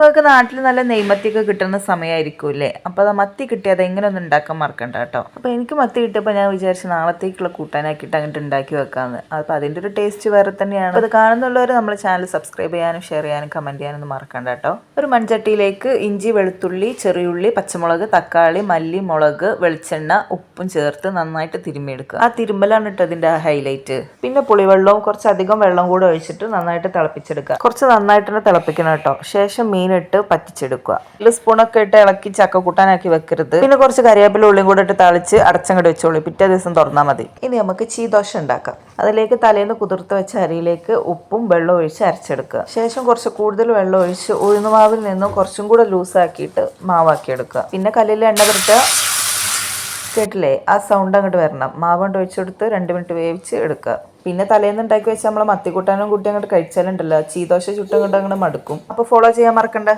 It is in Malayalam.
നമുക്ക് നാട്ടിൽ നല്ല നെയ്മത്തിയൊക്കെ കിട്ടുന്ന സമയമായിരിക്കും അല്ലേ അപ്പോൾ അത് മത്തി കിട്ടിയത് എങ്ങനെ ഒന്നും ഉണ്ടാക്കാൻ മറക്കണ്ട കേട്ടോ. അപ്പോൾ എനിക്ക് മത്തി കിട്ടിയപ്പോൾ ഞാൻ വിചാരിച്ചു നാളത്തേക്കുള്ള കൂട്ടാനാക്കിയിട്ട് അങ്ങോട്ട് ഉണ്ടാക്കി വെക്കാമെന്ന് അപ്പോൾ അതിന്റെ ഒരു ടേസ്റ്റ് വേറെ തന്നെയാണ്. അത് കാണുന്നുള്ളവർ നമ്മുടെ ചാനൽ സബ്സ്ക്രൈബ് ചെയ്യാനും ഷെയർ ചെയ്യാനും കമന്റ് ചെയ്യാനൊന്നും മറക്കണ്ട കേട്ടോ. ഒരു മൺചട്ടിയിലേക്ക് ഇഞ്ചി വെളുത്തുള്ളി ചെറിയുള്ളി പച്ചമുളക് തക്കാളി മല്ലി മുളക് വെളിച്ചെണ്ണ ഉപ്പും ചേർത്ത് നന്നായിട്ട് തിരുമ്മിയെടുക്കുക. ആ തിരുമ്പലാണ് കേട്ടോ ഇതിന്റെ ഹൈലൈറ്റ്. പിന്നെ പുളിവെള്ളവും കുറച്ചധികം വെള്ളം കൂടെ ഒഴിച്ചിട്ട് നന്നായിട്ട് തിളപ്പിച്ചെടുക്കുക. കുറച്ച് നന്നായിട്ട് തന്നെ തിളപ്പിക്കണം കേട്ടോ. ശേഷം മീനിട്ട് പറ്റിച്ചെടുക്കുക. ഒരു സ്പൂണൊക്കെ ഇട്ട് ഇളക്കി ചക്ക കൂട്ടാനാക്കി വെക്കരുത്. പിന്നെ കുറച്ച് കറിവേപ്പില ഉള്ളിയും കൂടെ ഇട്ട് തളിച്ച് അടച്ചങ്ങോട്ട് വെച്ചോളൂ. പിറ്റേ ദിവസം തുറന്നാൽ മതി. ഇനി നമുക്ക് ചീദോശ ഉണ്ടാക്കാം. അതിലേക്ക് തലേന്ന് കുതിർത്ത് വെച്ച അരിയിലേക്ക് ഉപ്പും വെള്ളം ഒഴിച്ച് അരച്ചെടുക്കുക. ശേഷം കുറച്ച് കൂടുതൽ വെള്ളം ഒഴിച്ച് ഉഴുന്നുമാവിൽ നിന്നും കുറച്ചും കൂടെ ലൂസാക്കിയിട്ട് മാവാക്കി എടുക്കുക പിന്നെ കല്ലിൽ എണ്ണ പുരട്ടുക. കേട്ടില്ലേ? ആ സൗണ്ട് അങ്ങോട്ട് വരണം. മാവ് കൊണ്ട് ഒഴിച്ചെടുത്ത് രണ്ട് മിനിറ്റ് വേവിച്ച് എടുക്കുക. പിന്നെ തലേന്ന് ഉണ്ടാക്കി വെച്ച് നമ്മൾ മത്തിക്കൂട്ടാനും കൂട്ടി അങ്ങോട്ട് കഴിച്ചാലുണ്ടല്ലോ. ചീദോശ ചുട്ടും കൊണ്ട് അങ്ങോട്ട് മടുക്കും. അപ്പോൾ ഫോളോ ചെയ്യാൻ മറക്കണ്ട.